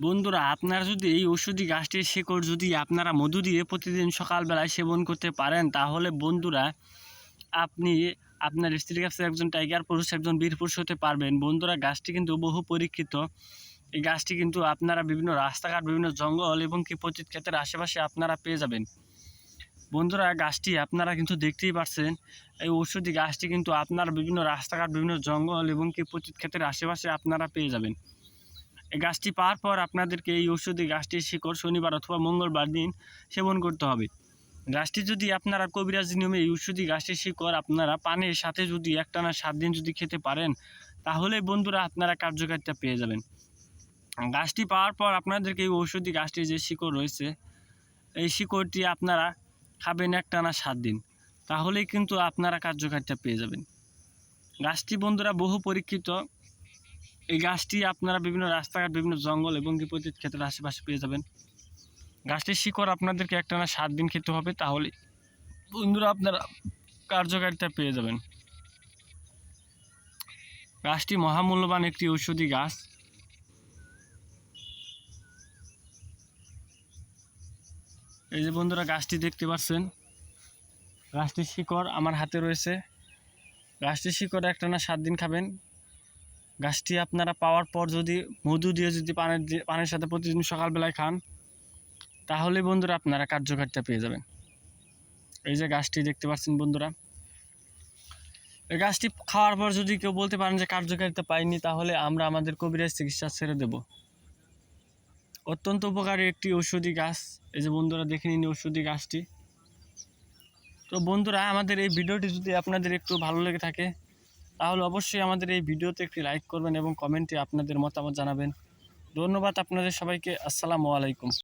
বন্ধুরা, আপনারা যদি এই ওষুধি গাছটির শিকড় যদি আপনারা মধু দিয়ে প্রতিদিন সকালবেলায় সেবন করতে পারেন, তাহলে বন্ধুরা, আপনি আপনার স্ত্রীর কাছে একজন টাইগার পুরুষ, একজন বীর পুরুষ হতে পারবেন। বন্ধুরা, গাছটি কিন্তু বহু পরীক্ষিত। এই গাছটি কিন্তু আপনারা বিভিন্ন রাস্তাঘাট, বিভিন্ন জঙ্গল এবং কি পতিত ক্ষেতের আশেপাশে আপনারা পেয়ে যাবেন। বন্ধুরা, গাছটি আপনারা কিন্তু দেখতেই পাচ্ছেন এই ঔষধি গাছটি কিন্তু আপনারা বিভিন্ন রাস্তাঘাট, বিভিন্ন জঙ্গল এবং কি পতিত ক্ষেতের আশেপাশে আপনারা পেয়ে যাবেন। গাছটি পাওয়ার পর আপনাদেরকে এই ঔষধি গাছটির শিকড় শনিবার অথবা মঙ্গলবার দিন সেবন করতে হবে। গাছটি যদি আপনারা কবিরাজ নিয়মে এই ঔষধি গাছটির শিকড় আপনারা পানির সাথে যদি একটানা সাত দিন যদি খেতে পারেন, তাহলে বন্ধুরা আপনারা কার্যকারিতা পেয়ে যাবেন। গাছটি পাওয়ার পর আপনাদেরকে এই ঔষধি গাছটির যে শিকড় রয়েছে, এই শিকড়টি আপনারা খাবেন একটানা সাত দিন, তাহলেই কিন্তু আপনারা কার্যকারিতা পেয়ে যাবেন। গাছটি বন্ধুরা বহু পরীক্ষিত এই গাছটি আপনারা বিভিন্ন রাস্তাঘাট, বিভিন্ন জঙ্গল এবং কি পতিত ক্ষেত্রের আশেপাশে পেয়ে যাবেন। গাছটির শিকড় আপনাদেরকে একটানা সাত দিন খেতে হবে, তাহলে বন্ধুরা আপনারা কার্যকারিতা পেয়ে যাবেন। গাছটি মহামূল্যবান একটি ঔষধি গাছ। এই যে বন্ধুরা গাছটি দেখতে পাচ্ছেন, গাছটির শিকড় আমার হাতে রয়েছে। গাছটির শিকড় একটানা সাত দিন খাবেন গাছটি আপনারা পাওয়ার পর যদি মধু দিয়ে যদি পানের পানের সাথে প্রতিদিন সকালবেলায় খান, তাহলে বন্ধুরা আপনারা কার্যকারিতা পেয়ে যাবেন। এই যে গাছটি দেখতে পাচ্ছেন বন্ধুরা। এই গাছটি খাওয়ার পর যদি কেউ বলতে পারেন যে কার্যকারিতা পাইনি, তাহলে আমরা আমাদের কবিরাজ চিকিৎসা ছেড়ে দেব। অত্যন্ত উপকারী একটি ঔষধি গাছ। এই যে বন্ধুরা দেখে নিন ঔষধি গাছটি। তো বন্ধুরা, আমাদের এই ভিডিওটি যদি আপনাদের একটু ভালো লেগে থাকে তাহলে অবশ্যই আমাদের এই ভিডিওতে একটি লাইক করবেন এবং কমেন্টে আপনাদের মতামত জানাবেন। ধন্যবাদ আপনাদের সবাইকে। আসসালামু আলাইকুম।